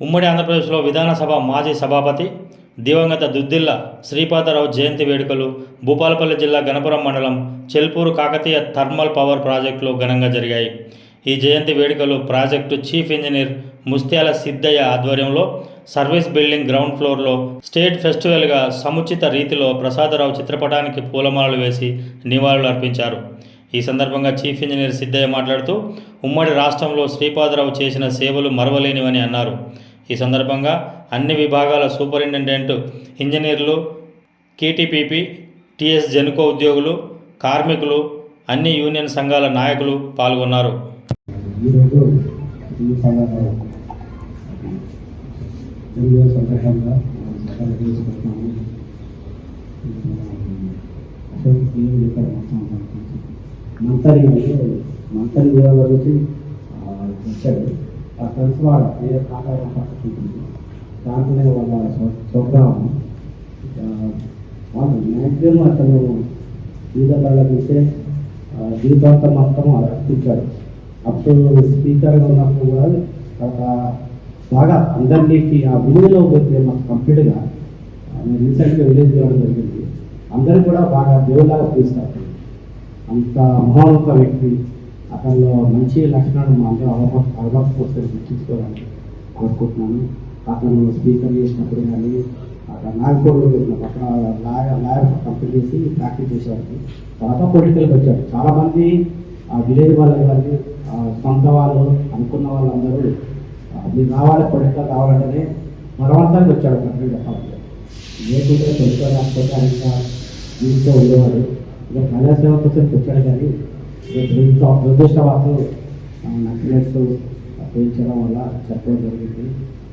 ఉమ్మడి ఆంధ్రప్రదేశ్లో విధానసభ మాజీ సభాపతి దివంగత దుద్దిల్ల శ్రీపాదరావు జయంతి వేడుకలు భూపాలపల్లి జిల్లా గణపురం మండలం చెల్పూరు కాకతీయ థర్మల్ పవర్ ప్రాజెక్టులో ఘనంగా జరిగాయి. ఈ జయంతి వేడుకలు project chief engineer Mustyala Siddaiah ఆధ్వర్యంలో సర్వీస్ బిల్డింగ్ గ్రౌండ్ ఫ్లోర్లో స్టేట్ ఫెస్టివల్గా సముచిత రీతిలో ప్రసాదరావు చిత్రపటానికి పూలమాలలు వేసి నివాళులు అర్పించారు. ఈ సందర్భంగా చీఫ్ ఇంజనీర్ సిద్ధయ్య మాట్లాడుతూ ఉమ్మడి రాష్ట్రంలో శ్రీపాదరావు చేసిన సేవలు మరవలేనివని అన్నారు. ఈ సందర్భంగా అన్ని విభాగాల సూపరింటెండెంట్ ఇంజనీర్లు కేటీపీపీ టీఎస్ జనుకో ఉద్యోగులు కార్మికులు అన్ని యూనియన్ సంఘాల నాయకులు పాల్గొన్నారు. మంత్రి మంత్రి సందర్భంగా ఎంతో ఆ, వచ్చాడు ఆ ఫ్రెండ్స్ వాళ్ళ వేరే కాకాయ పట్టుకుంటుంది దాంట్లోనే వాళ్ళ స్వ- స్వగ్రామం వాళ్ళు మ్యాక్సిమం అతను జీవితాల ఇస్తే జీవితాంతం మొత్తం అర్పించాడు. అప్పుడు స్పీకర్గా ఉన్నప్పుడు కూడా ఒక బాగా అందరికీ ఆ విలువలో పోతే మాకు కంప్లీట్గా నేను రీసెంట్గా విలేజ్ చేయడం జరిగింది. అందరూ కూడా బాగా దేవులాగా పిలుస్తారు. అంత మహోన్నత వ్యక్తి. అతనిలో మంచి లక్షణాలు మా అందరూ అలవా అలవాటు వస్తే గుర్తించుకోవాలని కోరుకుంటున్నాను. అతను స్పీకర్ చేసినప్పుడు కానీ అక్కడ నాగపూర్లో పెట్టిన పక్కన లాయర్ లాయర్ కంప్లీట్ చేసి ప్రాక్టీస్ చేసేవాడికి తర్వాత పొలిటికల్కి వచ్చాడు చాలామంది ఆ విలేజ్ వాళ్ళు కానీ సొంత వాళ్ళు అనుకున్న వాళ్ళందరూ మీరు రావాలి పొలిటికల్ రావాలంటేనే బలవంతానికి వచ్చాడు కరెక్ట్గా చెప్పాలంటే లేకుంటే పొలిటికల్ రాకపోతే ఆయన ఇంకా దీంతో ఉండేవాడు ఇక ప్రజాసేవ కోసం వచ్చాడు కానీ దీంట్లో దురదృష్టవాసు నక్సలైట్స్ పెంచడం వల్ల చెప్పడం జరిగింది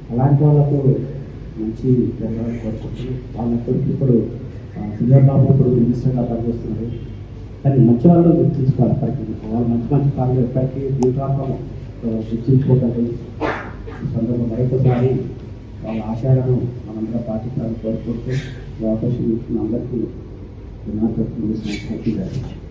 అలాంటి వాళ్ళకు మంచి జరగాలని కోరుకుంటున్నాను వాళ్ళకు ఇప్పుడు సిల్వర్ బాబు ఇప్పుడు మినిస్టర్గా పనిచేస్తున్నారు కానీ మంచి వాళ్ళు గుర్తించుకోవాలి ఎప్పటికీ వాళ్ళు మంచి మంచి పనులు ఎప్పటికీ జీవితాంతం గుర్తించుకోకండి సందర్భం మరొకసారి వాళ్ళ ఆశయాలను మనందరం పాటించాలని కోరుకుంటూ ఈ అవకాశం ఇచ్చిన అందరికీ వినాయక ముగిసిన